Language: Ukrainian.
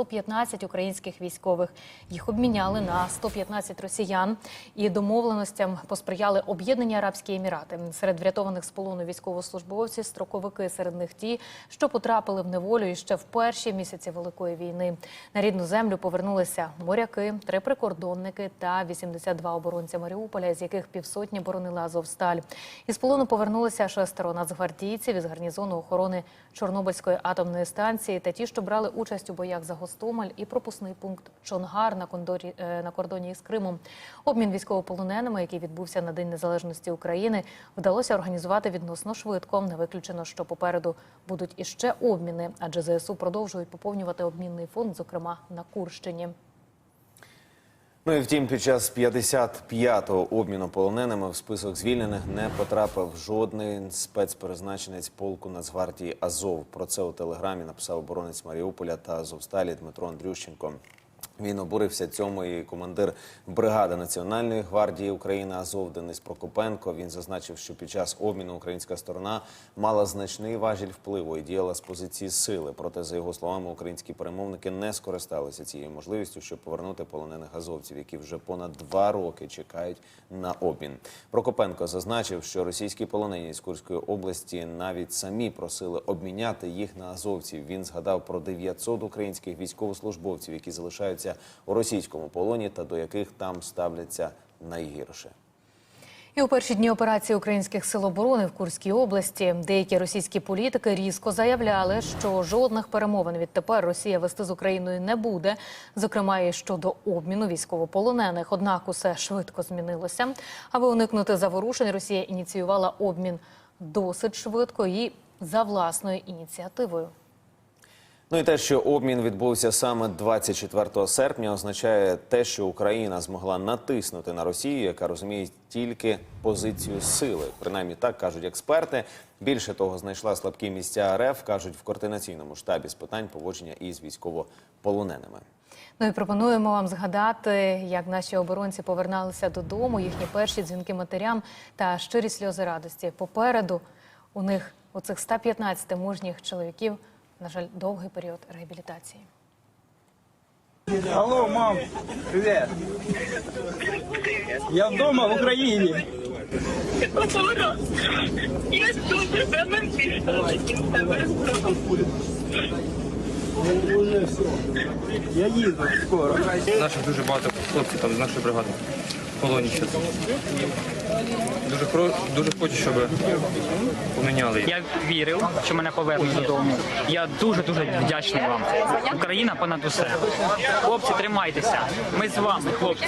115 українських військових. Їх обміняли на 115 росіян. І домовленостям посприяли Об'єднані Арабські Емірати. Серед врятованих з полону військовослужбовці, строковики серед них ті, що потрапили в неволю і ще в перші місяці великої війни. На рідну землю повернулися моряки, три прикордонники та 82 оборонця Маріуполя, з яких півсотні боронили Азовсталь. Із полону повернулися шестеро нацгвардійців із гарнізону охорони Чорнобильської атомної станції та ті, що брали участь у боях за Гостомель і пропускний пункт Чонгар на кондорі е, на кордоні із Кримом. Обмін військовополоненими, який відбувся на День Незалежності України, вдалося організувати відносно швидко. Не виключено, що попереду будуть іще обміни, адже ЗСУ продовжують поповнювати обмінний фонд, зокрема на Курщині. Ну і втім, під час 55-го обміну полоненими в список звільнених не потрапив жодний спецперезначенець полку Нацгвардії Азов. Про це у телеграмі написав оборонець Маріуполя та Азовсталі Дмитро Андрющенко. Він обурився цьому і командир бригади Національної гвардії України Азов Денис Прокопенко. Він зазначив, що під час обміну українська сторона мала значний важіль впливу і діяла з позиції сили. Проте, за його словами, українські перемовники не скористалися цією можливістю, щоб повернути полонених азовців, які вже понад два роки чекають на обмін. Прокопенко зазначив, що російські полонені з Курської області навіть самі просили обміняти їх на азовців. Він згадав про 900 українських військовослужбовців, які залишаються у російському полоні та до яких там ставляться найгірше. І у перші дні операції українських сил оборони в Курській області деякі російські політики різко заявляли, що жодних перемовин відтепер Росія вести з Україною не буде, зокрема і щодо обміну військовополонених. Однак усе швидко змінилося. Аби уникнути заворушень, Росія ініціювала обмін досить швидко і за власною ініціативою. Ну і те, що обмін відбувся саме 24 серпня, означає те, що Україна змогла натиснути на Росію, яка розуміє тільки позицію сили. Принаймні так кажуть експерти. Більше того, знайшла слабкі місця РФ, кажуть в координаційному штабі з питань поводження із військовополоненими. Ну і пропонуємо вам згадати, як наші оборонці поверналися додому, їхні перші дзвінки матерям та щирі сльози радості. Попереду у них у цих 115 мужніх чоловіків, на жаль, довгий період реабілітації. Алло, мам, привет. Я дома в Україні. Я дуже тебе пішла. Уже все. Я їду скоро. Наших дуже багато хлопців там з нашої бригади. Полоні ще. Дуже, хро- дуже хочу, щоб поміняли. Я вірив, що мене повернуть додому. Я дуже дуже вдячний вам. Україна понад усе. Хлопці, тримайтеся. Ми з вами, хлопці.